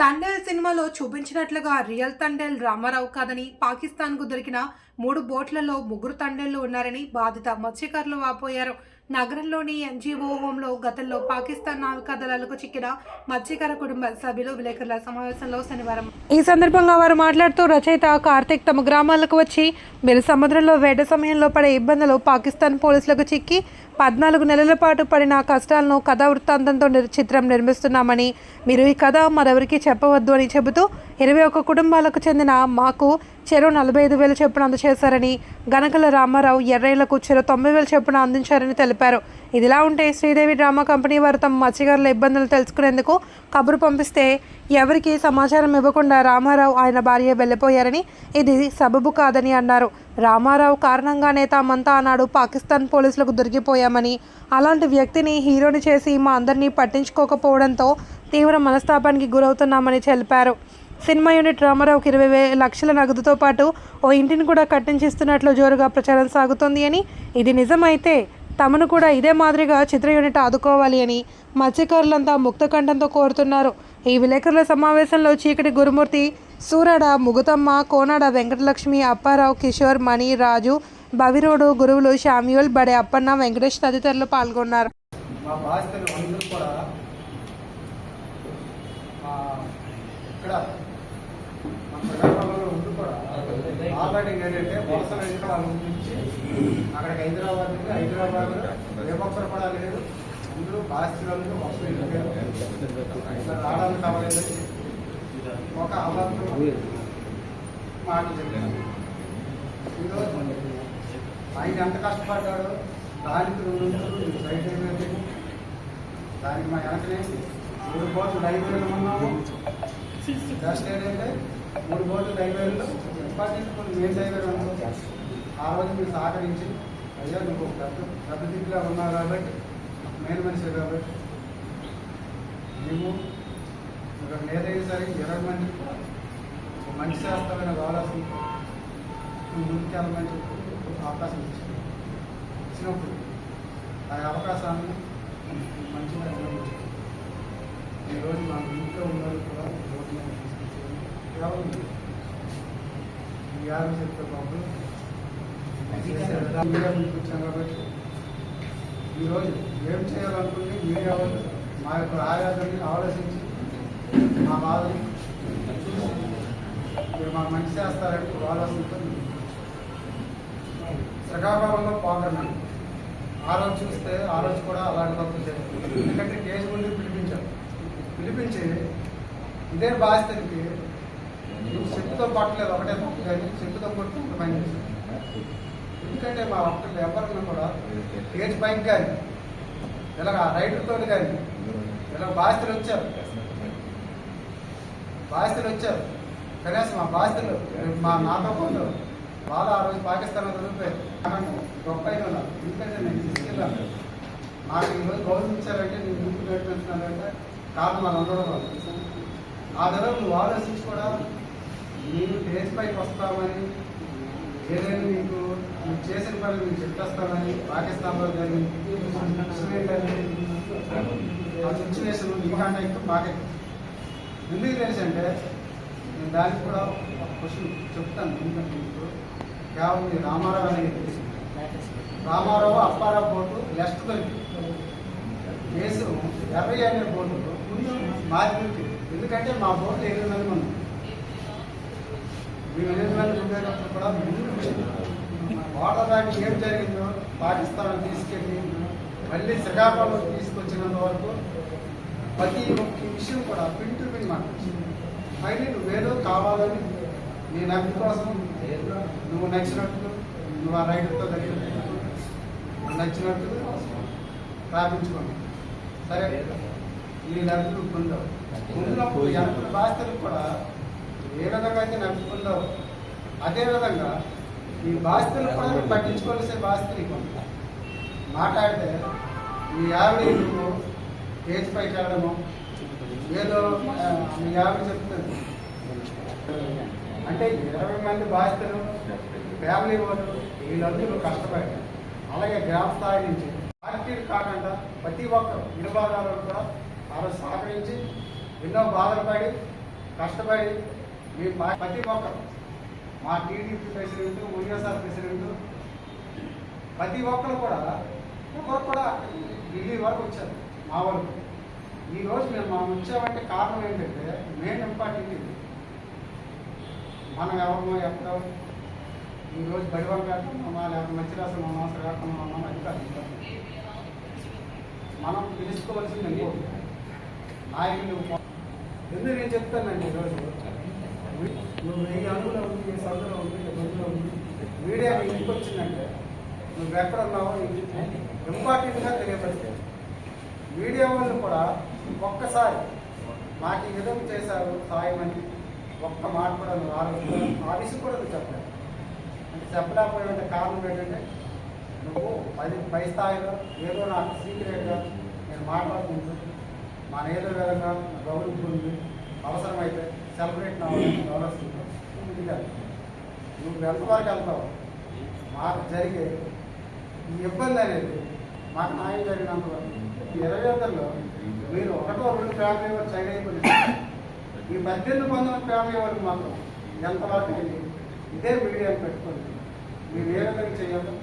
తండేల్ సినిమాలో చూపించినట్లుగా రియల్ తండేల్ రామారావు కాదని పాకిస్తాన్కు దొరికిన మూడు బోట్లలో ముగ్గురు తండేళ్ళు ఉన్నారని బాధిత మత్స్యకారులు వాపోయారు. నగరంలోని ఎన్జీఓ హోంలో గతంలో పాకిస్తాన్ నావికాదళాలకు చిక్కిన మత్స్యకార కుటుంబ సభ్యులు విలేకరుల సమావేశంలో శనివారం ఈ సందర్భంగా వారు మాట్లాడుతూ రచయిత కార్తిక్ తమ గ్రామాలకు వచ్చి మీరు సముద్రంలో వేట సమయంలో పడే ఇబ్బందులు పాకిస్తాన్ పోలీసులకు చిక్కి పద్నాలుగు నెలల పాటు పడిన కష్టాలను కథా వృత్తాంతంతో చిత్రం నిర్మిస్తున్నామని మీరు ఈ కథ మరెవరికి చెప్పవద్దు అని చెబుతూ ఇరవై ఒక్క కుటుంబాలకు చెందిన మాకు చెరో నలభై ఐదు వేలు చొప్పున అందజేశారని గనకల రామారావు ఎర్రేళ్ళకు చెరో తొంభై వేలు చొప్పున అందించారని తెలిపారు. ఇదిలా ఉంటే శ్రీదేవి డ్రామా కంపెనీ వారు తమ మత్స్యకారుల ఇబ్బందులు తెలుసుకునేందుకు కబురు పంపిస్తే ఎవరికీ సమాచారం ఇవ్వకుండా రామారావు ఆయన భార్య వెళ్ళిపోయారని ఇది సబబు కాదని అన్నారు. రామారావు కారణంగానే తామంతా ఆనాడు పాకిస్తాన్ పోలీసులకు దొరికిపోయామని అలాంటి వ్యక్తిని హీరోని చేసి మా అందరినీ పట్టించుకోకపోవడంతో తీవ్ర మనస్తాపానికి గురవుతున్నామని తెలిపారు. సినిమా యూనిట్ రామారావుకి ఇరవై లక్షల నగదుతో పాటు ఓ ఇంటిని కూడా కట్టించిస్తున్నట్లు జోరుగా ప్రచారం సాగుతోంది అని. ఇది నిజమైతే తమను కూడా ఇదే మాదిరిగా చిత్ర యూనిట్ ఆదుకోవాలి అని మత్స్యకారులంతా ముక్తకంఠంతో కోరుతున్నారు. ఈ విలేకరుల సమావేశంలో చీకటి గురుమూర్తి సూరడ ముగుతమ్మ కోనాడ వెంకటలక్ష్మి అప్పారావు కిషోర్ మణి రాజు బవిరోడు గురువులు శామ్యూల్ బడే అప్పన్న వెంకటేష్ తదితరులు పాల్గొన్నారు మా బాధితులు అందరూ కూడా ఆ, ఇక్కడ మన గ్రామంలో ఉండి కూడా ఆల్రెడీ ఏంటంటే వలసలు అయితే నుంచి అక్కడికి హైదరాబాద్ నుంచి హైదరాబాద్ ఏ ఒక్కరు కూడా లేదు. అందరూ బాధితులు వలసలు వెళ్ళిపోయారు ఇట్లా రావడానికి కావలేదు ఒక అబద్ధం మాట చెప్పారు ఈరోజు ఆయన ఎంత కష్టపడ్డాడో దానికి రెండు వందలు దానికి మా వెనకనే మూడు కోట్లు లైబ్రరీలు ఉన్నాము. జస్ట్ ఏంటంటే మూడు బోట్లు డైవేలు ఇంపార్టెంట్ కొన్ని మేము డైవేలు ఉన్నాము ఆ రోజు మీరు సహకరించి అయ్యా నువ్వు ఒక పెద్ద పెద్ద దిక్కుగా ఉన్నావు కాబట్టి మెయిన్ మనిషి కాబట్టి మేము ఒక ఏదైనా సరే ఇరవై మంది ఒక మంచి శాస్త్రమైన కావాల్సింది నువ్వు ముందుకు వెళ్ళమని చెప్పి అవకాశం ఇచ్చింది ఇచ్చినప్పుడు ఆ అవకాశాన్ని మంచిగా వినియోగించుకోవాలి. ఈరోజు మా ఇంట్లో ఉన్నది కూడా రోడ్డు మీద తీసుకొచ్చారు. కేవలం ఈ యాభై చెప్తే బాబు మీడియా ముందుకు వచ్చాం కాబట్టి ఈరోజు ఏం చేయాలనుకుంటే మీడియా వాళ్ళు మా యొక్క ఆయాదాన్ని ఆలోచించి మా బాధని చూసి మీరు మాకు మంచి చేస్తారంటే ఆలోచనతో శ్రీకాకుళంలో పోగొన్నాను ఆ రోజు చూస్తే ఆ రోజు కూడా అలాంటి తప్పు జరిగింది ఎందుకంటే కేసు ముందు పిలిపించారు. పిలిపించి ఇదే బాధితుడికి నువ్వు చెప్పుతో పట్టలేదు ఒకటే తప్పు కానీ చెప్పుతో కొట్టి ఒక పని చేశావు. ఎందుకంటే మా ఒక్కళ్ళు ఎవరిని కూడా కేసు భయం కానీ ఇలాగ రైతులతో కానీ ఇలా బాధితులు వచ్చారు. బాధితులు వచ్చారు. కనీసం మా బాధితులు మా నాతో పాటు వాళ్ళు ఆ రోజు పాకిస్తాన్ చదివిపోయారు గొప్ప అయిన ఎందుకంటే నేను తీసుకెళ్ళాను. నాకు ఈరోజు గౌరవించారంటే నేను ముందు నడిపించినానంటే కారణం వాళ్ళు ఉండడం ఆ ధర నువ్వు ఆలోచించి కూడా నేను స్టేజ్ పైకి వస్తామని ఏదైనా మీకు మీరు చేసిన పని మీరు చెప్పేస్తామని పాకిస్తాన్లో కానీ ఆ సిచ్యువేషన్ మీ కాంటాక్ట్ బాగా ఎందుకు తెలుసు అంటే నేను దానికి కూడా ఒక క్వశ్చన్ చెప్తాను ఎందుకంటే మీకు. కేవలం రామారావు అనేది తెలుసు. రామారావు అప్పారావు బోర్డు లెఫ్ట్ దొరికి కేసు ఎర్రయ్య అనే బోర్డు ముందు మాది ఎందుకంటే మా బోర్డు ఎనిమిది మంది ఉన్నాం మంది ఉండేటప్పుడు కూడా ముందు వాటర్ దాటి ఏం జరిగిందో పాకిస్తాన్ తీసుకెళ్ళి మళ్ళీ శ్రీకాకుళం తీసుకొచ్చినంత వరకు ప్రతి ఒక్క విషయం కూడా పిన్ టు పిన్ మాట్లాడుతుంది నువ్వేదో కావాలని నీ నమ్మి కోసం నువ్వు నచ్చినట్టు నువ్వు ఆ రైతులతో దగ్గర. నువ్వు నచ్చినట్టు ప్రాపించుకోండి సరే. ఈ నవ్వులు పొందావు పొందినప్పుడు ఎంత బాధ్యతలు కూడా ఏ విధంగా అయితే నవ్వు అదేవిధంగా అదే విధంగా ఈ బాధ్యతలు కూడా మీరు పట్టించుకోవాల్సిన బాధ్యత కొంత మాట్లాడితే ఈ యాభై నువ్వు ఏజ్ పైకి వెళ్ళడము? ఏదో మీ యాభై చెప్తుంది. అంటే ఇరవై మంది బాధితులు ఫ్యామిలీ వాళ్ళు వీళ్ళందరూ కష్టపడ్డారు. అలాగే గ్రామ స్థాయి నుంచి పార్టీలు కాకుండా ప్రతి ఒక్కరు విభాగాలను కూడా వాళ్ళు సహకరించి ఎన్నో బాధలు పడి కష్టపడి మీ ప్రతి ఒక్కరు. మా టీడీపీ ప్రెసిడెంట్ వైఎస్ఆర్ ప్రెసిడెంట్ ప్రతి ఒక్కరు కూడా ఒకరు కూడా ఢిల్లీ వరకు వచ్చారు. మా వరకు ఈ రోజు మేము మనం వచ్చామంటే కారణం ఏంటంటే మెయిన్ ఇంపార్టెంట్ ఇది. మనం ఎవరినో ఎక్కడో ఈ రోజు కాకుండా లేకపోతే మంచి రాసిన మాసం కాకుండా ఉన్నాం అది కాదు మనం తెలుసుకోవాల్సింది ఇంకోటి. నాయకులు ఎందుకు నేను చెప్తానండి ఈరోజు నువ్వు వెయ్యి అడుగులో ఉంది ఈ సందులో ఉంది ఈ ఉంది మీడియా నీ ఇంటికి వచ్చిందంటే నువ్వు ఎక్కడ ఉన్నావో ఇంపార్టెంట్గా తెలియపరిస్తే మీడియా వాళ్ళు కూడా ఒక్కసారి మాకు ఈ విధంగా చేశారు సాయం అని ఒక్క మాట కూడా నువ్వు ఆలోచించ విషయం కూడా నువ్వు చెప్పలేదు. అంటే చెప్పలేకపోయిన కారణం ఏంటంటే నువ్వు పది పై స్థాయిలో ఏదో నాకు సీక్రెట్గా నేను మాట్లాడుకుంటూ మా ఏదో విధంగా ఉంది అవసరమైతే సెలబ్రేట్ అవ్వాలని నువ్వు ఎంతవరకు వెళ్తావు. మాకు జరిగే ఈ ఇబ్బంది అనేది మాకు న్యాయం జరిగినంత వరకు ఇరవై వందల్లో మీరు ఒకటో రెండు ఫ్యామిలీ వాళ్ళు సైడ్ అయిపోయింది ఈ పద్దెనిమిది పొందిన ఫ్యామిలీ వాళ్ళకి మాత్రం ఎంతవరకు వెళ్ళి ఇదే మీడియా పెట్టుకోండి. మీరు ఏ విధంగా చేయాలో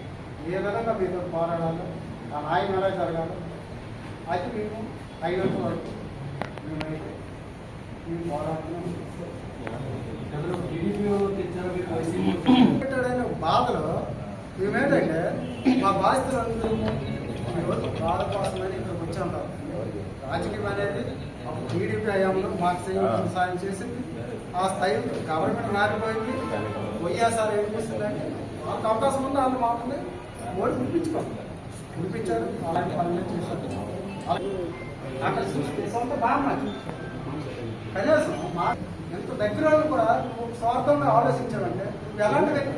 ఏ విధంగా మీతో పోరాడాలో ఆ న్యాయం ఎలా జరగాలో అది మేము ఐదు వరకు మేమైతే ఈ పోరాటం పెట్టాడనే బాధలో మేమేంటంటే మా బాధితులందరూ ఈరోజు బాధ కోసమని ఇక్కడికి వచ్చాం రాజకీయం అనేది ఒక టీడీపీ హయాంలో మాకు చేయవలసిన సాయం చేసింది ఆ స్థాయి గవర్నమెంట్ రాకపోయింది. వైఎస్ఆర్ ఏం చేసిందంటే మాకు అవకాశం ఉంది? వాళ్ళు మాకుంది ఓడి ఉడిపించుకోండి ఉడిపించారు అలాంటి పనులు చేశారు. సొంత బాగా కనీసం మా ఎంత దగ్గర వాళ్ళు కూడా నువ్వు స్వార్థంగా ఆలోచించావంటే నువ్వు ఎలాంటి వ్యక్తి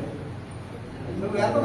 నువ్వు ఎంత